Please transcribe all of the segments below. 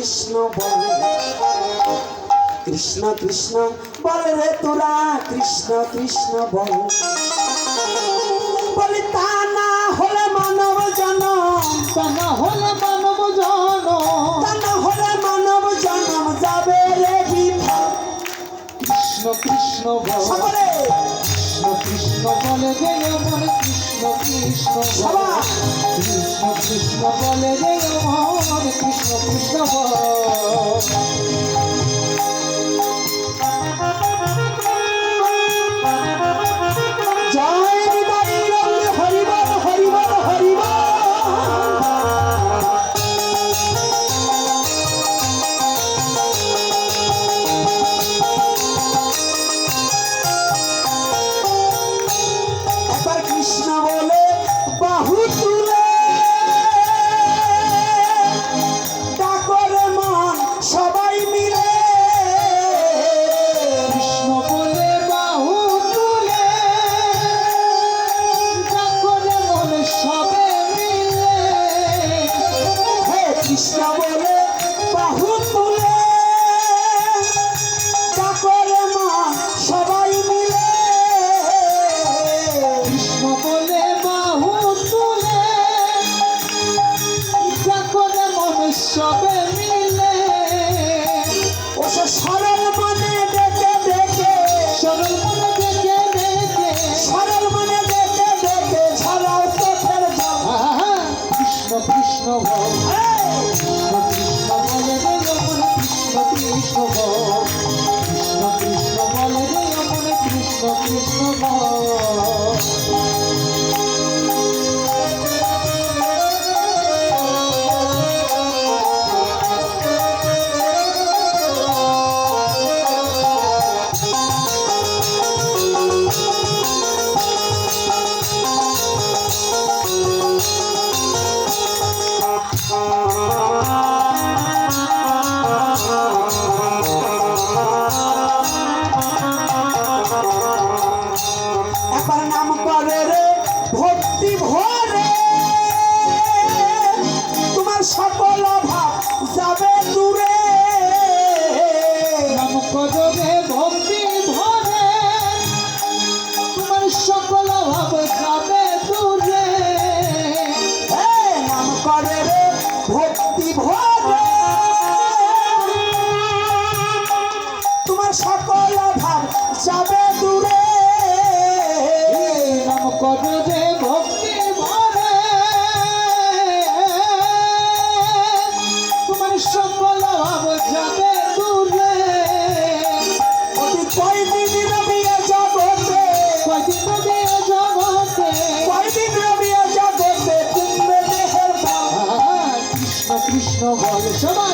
কৃষ্ণ বল। কৃষ্ণ কৃষ্ণ বল রে তোরা কৃষ্ণ কৃষ্ণ বল। বলি তা না হলে মানব জনম। তা না হলে মানব জনম। তা না হলে মানব জনম যাবে রে বিফল কৃষ্ণ কৃষ্ণ বল। সকলে। কৃষ্ণ কৃষ্ণ বলে রে আমার। কৃষ্ণ কৃষ্ণ বল। কৃষ্ণ কৃষ্ণ বলে রে আমার। হরে কৃষ্ণ কৃষ্ণ 守候着什么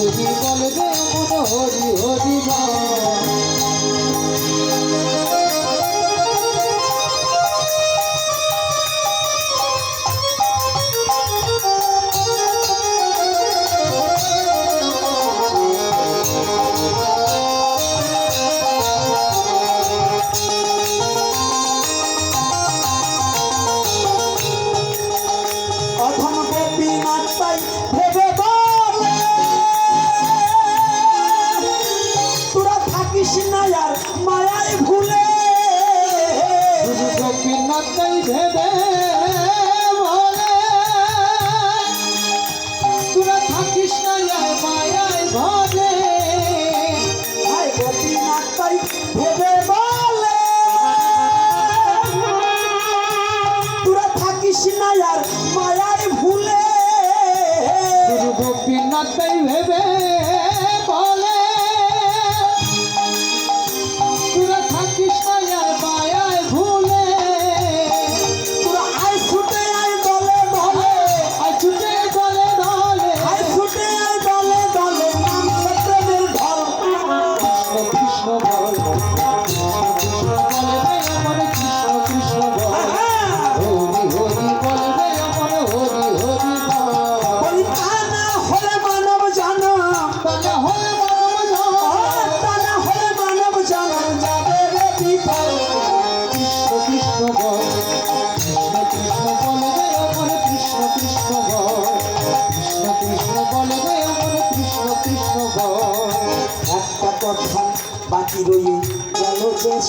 হরি বল রে অমন হরি হরি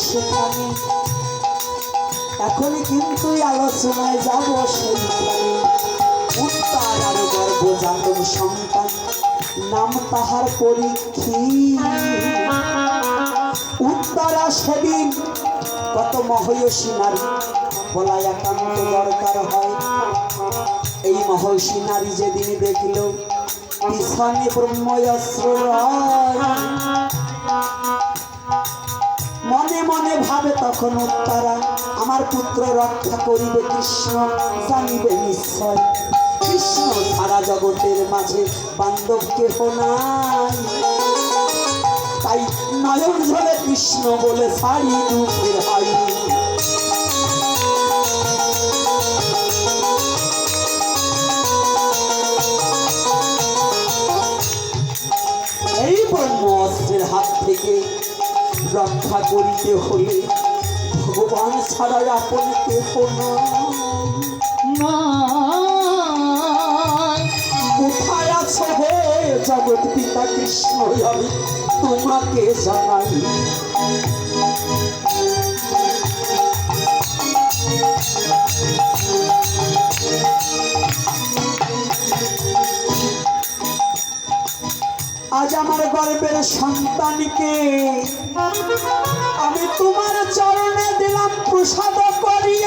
সেখানে এখনই কিন্তু আলোচনায় যাব সেইখানে। উত্তার গর্ব জাতক সন্তান নাম তাহার পরীক্ষী। উত্তরা সেদিন কত মহয়সী নারী বলা একান্ত দরকার হয়। এই মহর্ষি নারী যেদিন দেখল পিছনে ব্রহ্ময়স্ত্র রয়, মনে মনে ভাবে তখন তারা আমার পুত্র রক্ষা করিবে কৃষ্ণ, জানিবে নিশ্চয়। কৃষ্ণ সারা জগতের মাঝে বান্ধব কেহ নাই। তাই নয়ন ঝরে কৃষ্ণ বলে সারি দুঃখের হাই রক্ষা করিতে হলে ভগবান ছাড়া আপন কেহ না। কোথায় আছো হে জগৎ পিতা কৃষ্ণ আমি, তোমাকে জানাই। গর্বের সন্তানকে। আমি তোমার চরণে দিলাম প্রসাদ করিয়া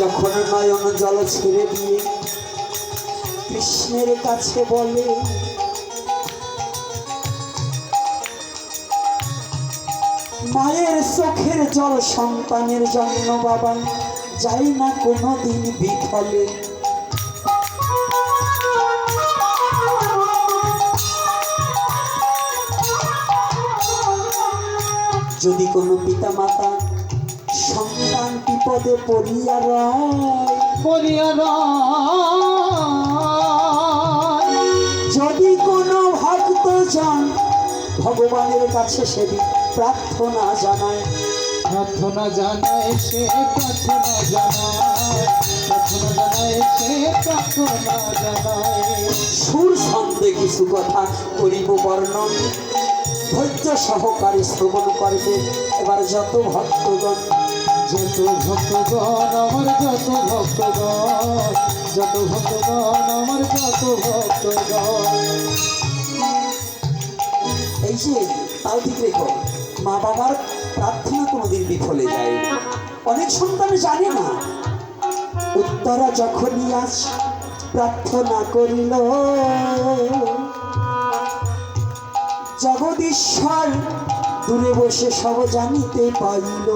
যখন নয়ন জল ছেড়ে দিয়ে কৃষ্ণের কাছে বলে, মায়ের চোখের জল সন্তানের জন্য বাবা, যাই না কোনো দিন বিফলে। যদি কোনো পিতা মাতা বিপদে পড়িয়া রয়। যদি কোনো ভক্তজন ভগবানের কাছে সেদিন প্রার্থনা জানায়। প্রার্থনা জানায় সে প্রার্থনা জানায়। প্রার্থনা জানায় সে প্রার্থনা জানায়। সুর ছন্দে কিছু কথা করিব বর্ণন। ধৈর্য সহকারে শ্রবণ করবে। এবার যত ভক্তগণ যত ভক্তগণ, আমার যত ভক্তগণ যত ভক্তগণ, আমার যত ভক্তগণ। এই যে তাও ঠিক রেখো মা বাবার প্রার্থনা কোনোদিন বিফলে যায়। অনেক সন্তান জানে না। উত্তরা যখনই আস, প্রার্থনা করিল। জগদীশ্বর, দূরে বসে সব জানিতে পাইল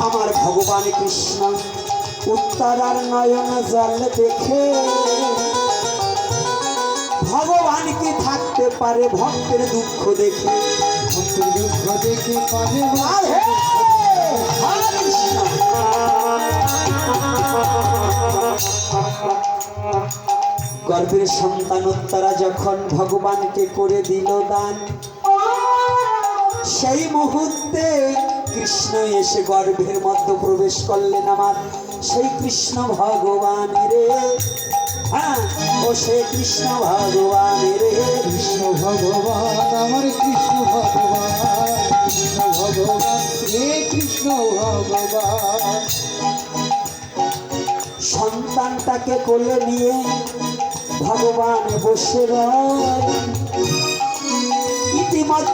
আমার ভগবান কৃষ্ণ উত্তরার নয়ন জল দেখে। ভগবান কি থাকতে পারে ভক্তের দুঃখ দেখে? ভক্তের দুঃখ দেখে পারে সন্তান উত্তরা যখন ভগবানকে করে দিল দান সেই মুহূর্তে কৃষ্ণ এসে গর্ভের মধ্যে প্রবেশ করলেন আমার। সেই কৃষ্ণ ভগবান রে। হ্যাঁ ও সে কৃষ্ণ ভগবান রে। কৃষ্ণ ভগবান আমার কৃষ্ণ ভগবান কৃষ্ণ ভগবান হে কৃষ্ণ ভগবান। সন্তানটাকে কোলে নিয়ে ভগবান বসে রয়।